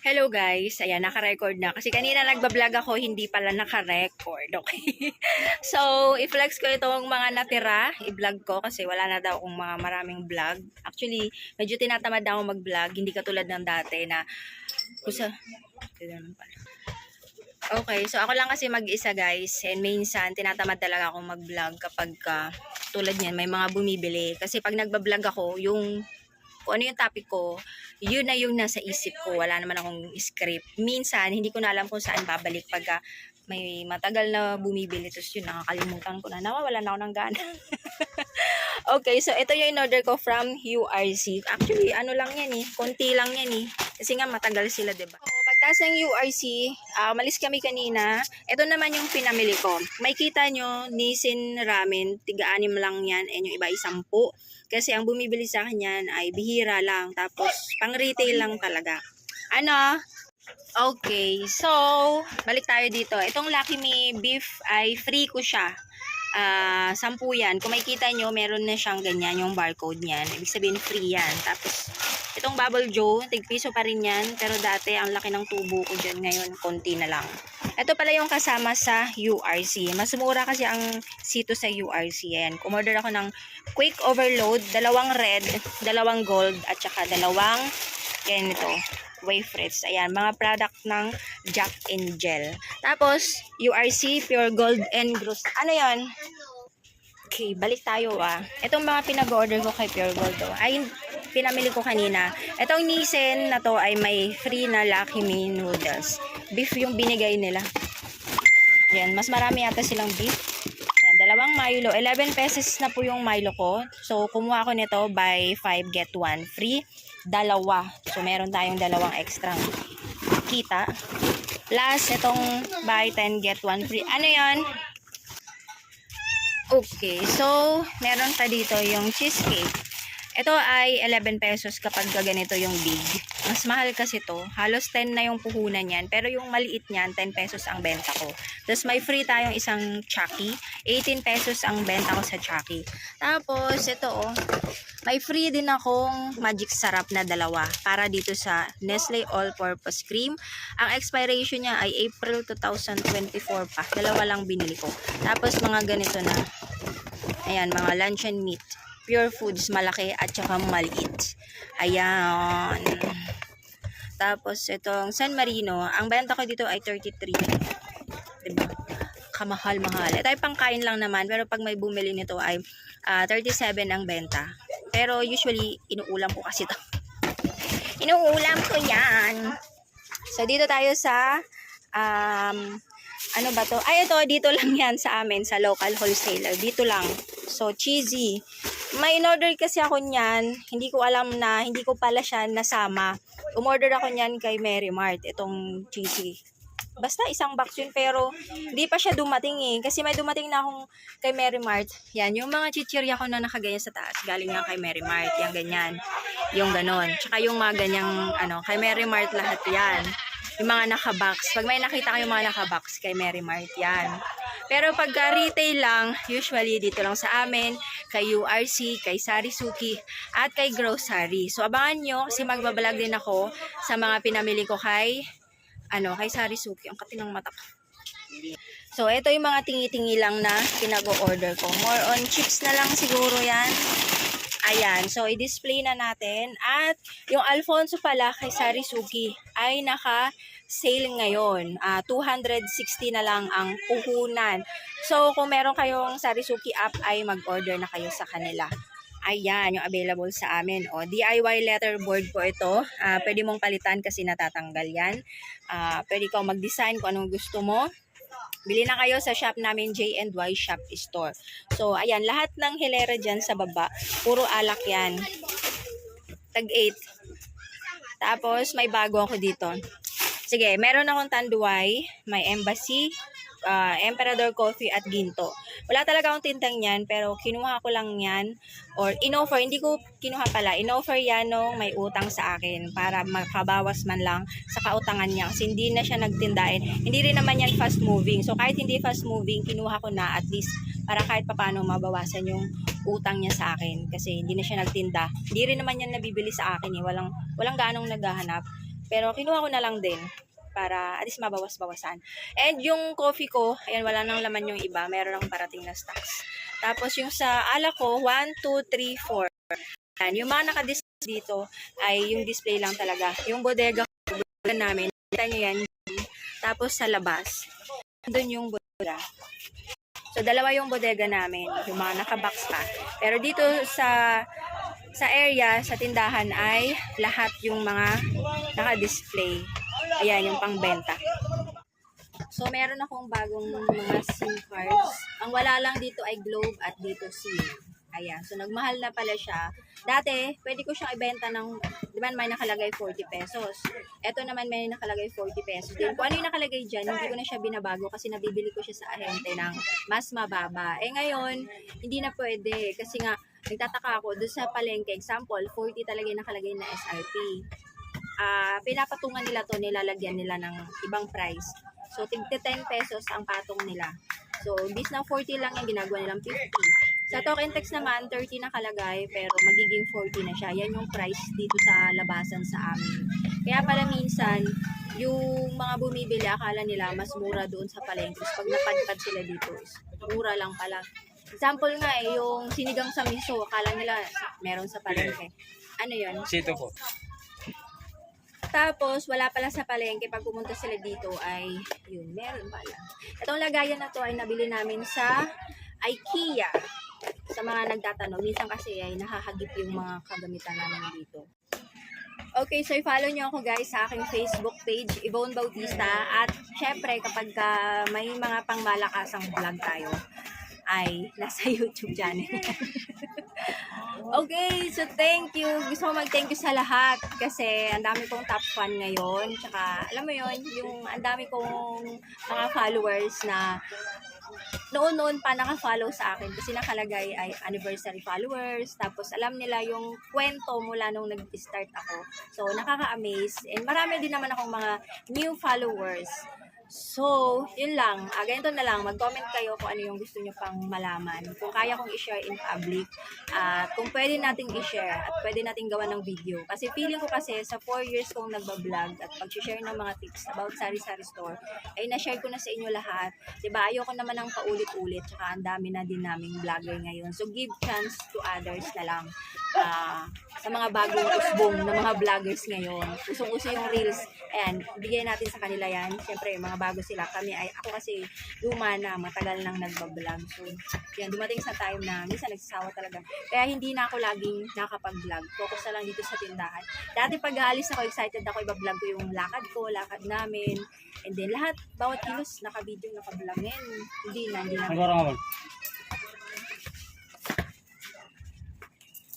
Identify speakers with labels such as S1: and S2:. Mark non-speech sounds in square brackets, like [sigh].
S1: Hello guys, ayan, naka-record na. Kasi kanina nagbablog ako, hindi pala naka-record, okay? [laughs] so, i-flex ko itong mga natira, i-vlog ko kasi wala na daw akong mga maraming vlog. Actually, medyo tinatamad na ako mag-vlog, hindi katulad ng dati na, kusa. Okay, so ako lang kasi mag-isa guys, and minsan tinatamad talaga akong mag-vlog kapag ka, tulad niyan, may mga bumibili. Kasi pag nagbablog ako, yung kung ano yung topic ko, yun na yung nasa isip ko. Wala naman akong script. Minsan, hindi ko na alam kung saan babalik pagka may matagal na bumibili. Tapos yun, nakakalimutan ko na. Nawawalan ako ng gana. [laughs] okay, so ito yung in-order ko from URC. Actually, ano lang yan eh. Konti lang yan eh. Kasi nga matagal sila, diba? So, pagtas ng URC, ah, umalis kami kanina. Ito naman yung pinamili ko. May kita nyo, Nissin Ramen. Tiga-anim lang yan. And yung iba ay sampu. Kasi ang bumibili sa akin ay bihira lang. Tapos, pang retail lang talaga. Ano? Okay, so, balik tayo dito. Itong Lucky Me beef ay free ko siya. Ah, sampu yan. Kung makikita nyo, meron na siyang ganyan, yung barcode niyan. Ibig sabihin, free yan. Tapos, itong Bubble Joe, tigpiso pa rin yan. Pero dati, ang laki ng tubo ko dyan. Ngayon, konti na lang. Ito pala yung kasama sa URC. Mas mura kasi ang sito sa URC. Ayan, kumorder ako ng Quick Overload, dalawang red, dalawang gold, at saka dalawang ganito, wafers. Ayan, mga product ng Jack and Gel. Tapos, URC, Pure Gold and Gross. Ano yon? Okay, balik tayo ah. Itong mga pinag-order ko kay Pure Gold to, ay pinamili ko kanina. Itong Nissin na to ay may free na Lucky Me noodles. Beef yung binigay nila. Yan, mas marami yata silang beef. Yan, dalawang Milo. 11 pesos na po yung Milo ko. So, kumuha ko nito by 5 get 1 free. Dalawa. So, meron tayong dalawang extra kita. Plus, itong buy 10 get 1 free. Ano yon? Okay, so, meron pa dito yung cheesecake. Ito ay 11 pesos kapag ganito yung big. Mas mahal kasi to. Halos 10 na yung puhunan yan. Pero yung maliit niyan, 10 pesos ang benta ko. Tapos may free tayong isang Chucky. 18 pesos ang benta ko sa Chucky. Tapos, ito oh. May free din akong magic sarap na dalawa. Para dito sa Nestle All-Purpose Cream. Ang expiration niya ay April 2024 pa. Dalawa lang binili ko. Tapos, mga ganito na. Ayan, mga luncheon meat. Pure foods, malaki at saka maliit. Ayan. Tapos, itong San Marino, ang benta ko dito ay 33. Diba? Kamahal-mahal. Ito ay pangkain lang naman, pero pag may bumili nito ay ah, 37 ang benta. Pero usually, inuulam ko kasi to. [laughs] Inuulam ko yan. So, dito tayo sa um, ano ba to? Ay, ito, dito lang yan sa amin, sa local wholesaler. Dito lang. So, cheesy. May in-order kasi ako niyan. Hindi ko alam na, hindi ko pala siya nasama. Umorder ako niyan kay Mary Mart, itong cheesy. Basta isang box yun, pero hindi pa siya dumating eh. Kasi may dumating na akong kay Mary Mart. Yan, yung mga chichirya ko na nakaganyan sa taas, galing nga kay Mary Mart. Yung ganyan. Yung ganon. Tsaka yung mga ganyang, ano, kay Mary Mart lahat yan. Yung mga nakabox. Pag may nakita kayong mga nakabox, kay Mary Mart yan. Pero pagka retail lang, usually dito lang sa amin, kay URC, kay Sarisuki, at kay Grocery. So abangan nyo kasi magbabalag din ako sa mga pinamili ko kay ano, kay Sarisuki. Ang katinang mata ko. So, ito yung mga tingi-tingi lang na pinag-order ko. More on chips na lang siguro yan. Ayan. So, i-display na natin. At yung Alfonso pala kay Sarisuki ay naka-sale ngayon. Ah, 260 na lang ang puhunan. So, kung meron kayong Sarisuki app ay mag-order na kayo sa kanila. Ayan, yung available sa amin. O, DIY letterboard po ito. Ah, pwede mong palitan kasi natatanggal yan. Ah, pwede kang mag-design kung anong gusto mo. Bili na kayo sa shop namin, J&Y Shop Store. So, ayan, lahat ng hilera dyan sa baba, puro alak yan. Tag 8. Tapos, may bago ako dito. Sige, meron akong tanduay, may embassy, ah, emperador coffee at ginto. Wala talaga akong tintang yan, pero kinuha ko lang yan. Or in-offer, hindi ko kinuha pala. In-offer yan nung may utang sa akin para makabawas man lang sa kautangan niya. Kasi hindi na siya nagtindain. Hindi rin naman yan fast moving. So kahit hindi fast moving, kinuha ko na at least para kahit papano mabawasan yung utang niya sa akin. Kasi hindi na siya nagtinda. Hindi rin naman yan nabibili sa akin eh. Walang, walang ganong naghahanap. Pero kinuha ko na lang din para at least mabawas-bawasan. And yung coffee ko, ayan, wala nang laman yung iba. Meron ng parating na stocks. Tapos yung sa alak ko, 1, 2, 3, 4. Yan. Yung mga nakadisplay dito ay yung display lang talaga. Yung bodega bodega namin, kita nyo yan. Tapos sa labas, doon yung bodega. So, dalawa yung bodega namin, yung mga nakabox pa. Pero dito sa sa area, sa tindahan ay lahat yung mga naka-display. Ayan, yung pangbenta. So, meron akong bagong mga SIM cards. Ang wala lang dito ay Globe at dito SIM. Ayan. So, nagmahal na pala siya. Dati, pwede ko siyang ibenta ng, di ba may nakalagay 40 pesos. Ito naman may nakalagay 40 pesos din. Kung ano yung nakalagay dyan, hindi ko na siya binabago kasi nabibili ko siya sa ahente ng mas mababa. Eh ngayon, hindi na pwede kasi nga, nagtataka ako, doon sa palengke, example, 40 talaga yung nakalagay na SRP. Ah, pinapatungan nila to, nilalagyan nila ng ibang price. So, tigte 10 pesos ang patong nila. So, bis na 40 lang yung ginagawa nilang 50. Sa token text naman, 30 nakalagay, pero magiging 40 na siya. Yan yung price dito sa labasan sa amin. Kaya pala minsan, yung mga bumibili, akala nila mas mura doon sa palengke. Pag napadpad sila dito, mura lang pala. Example nga eh, yung sinigang sa miso, akala nila meron sa palengke. Ano yun?
S2: Sito po.
S1: Tapos, wala pala sa palengke. Pag pumunta sila dito ay, yun, meron pala. Itong lagayan na to ay nabili namin sa IKEA. Sa mga nagtatanong, minsan kasi ay nahahagip yung mga kagamitan namin dito. Okay, so i-follow nyo ako guys sa aking Facebook page, Yvonne Bautista. At syempre, kapag ka may mga pangmalakasang vlog tayo, ay nasa [laughs] YouTube channel. Okay, so thank you. Gusto ko mag-thank you sa lahat kasi ang dami kong top fan ngayon. Tsaka, alam mo yon yung ang dami kong mga followers na noon-noon pa naka-follow sa akin kasi nakalagay ay anniversary followers. Tapos, alam nila yung kwento mula nung nag-start ako. So, nakaka-amaze. And marami din naman akong mga new followers. So, yun lang. Ah, ganito na lang. Mag-comment kayo kung ano yung gusto nyo pang malaman. Kung kaya kong i-share in public. At kung pwede nating i-share at pwede nating gawa ng video. Kasi feeling ko kasi sa 4 years kong nagbablog at pag-share ng mga tips about sari-sari store, ay na-share ko na sa inyo lahat. ba Ayoko naman ng paulit-ulit. Tsaka ang dami na din naming vlogger ngayon. So, give chance to others na lang. Ah, sa mga bagong usbong ng mga vloggers ngayon. Usong-uso yung reels. Ayan, bigyan natin sa kanila yan. Siyempre, mga bago sila. Kami ay, ako kasi luma na, matagal nang nagbablog. So, yan, dumating sa time na minsan nagsasawa talaga. Kaya hindi na ako laging nakapag-vlog. Focus na lang dito sa tindahan. Dati pag aalis ako, excited ako, iba-vlog ko yung lakad ko, lakad namin. And then lahat, bawat kilos, naka-video, naka-vlog. Ngayon, hindi na, hindi na.
S2: Nagkaroon ka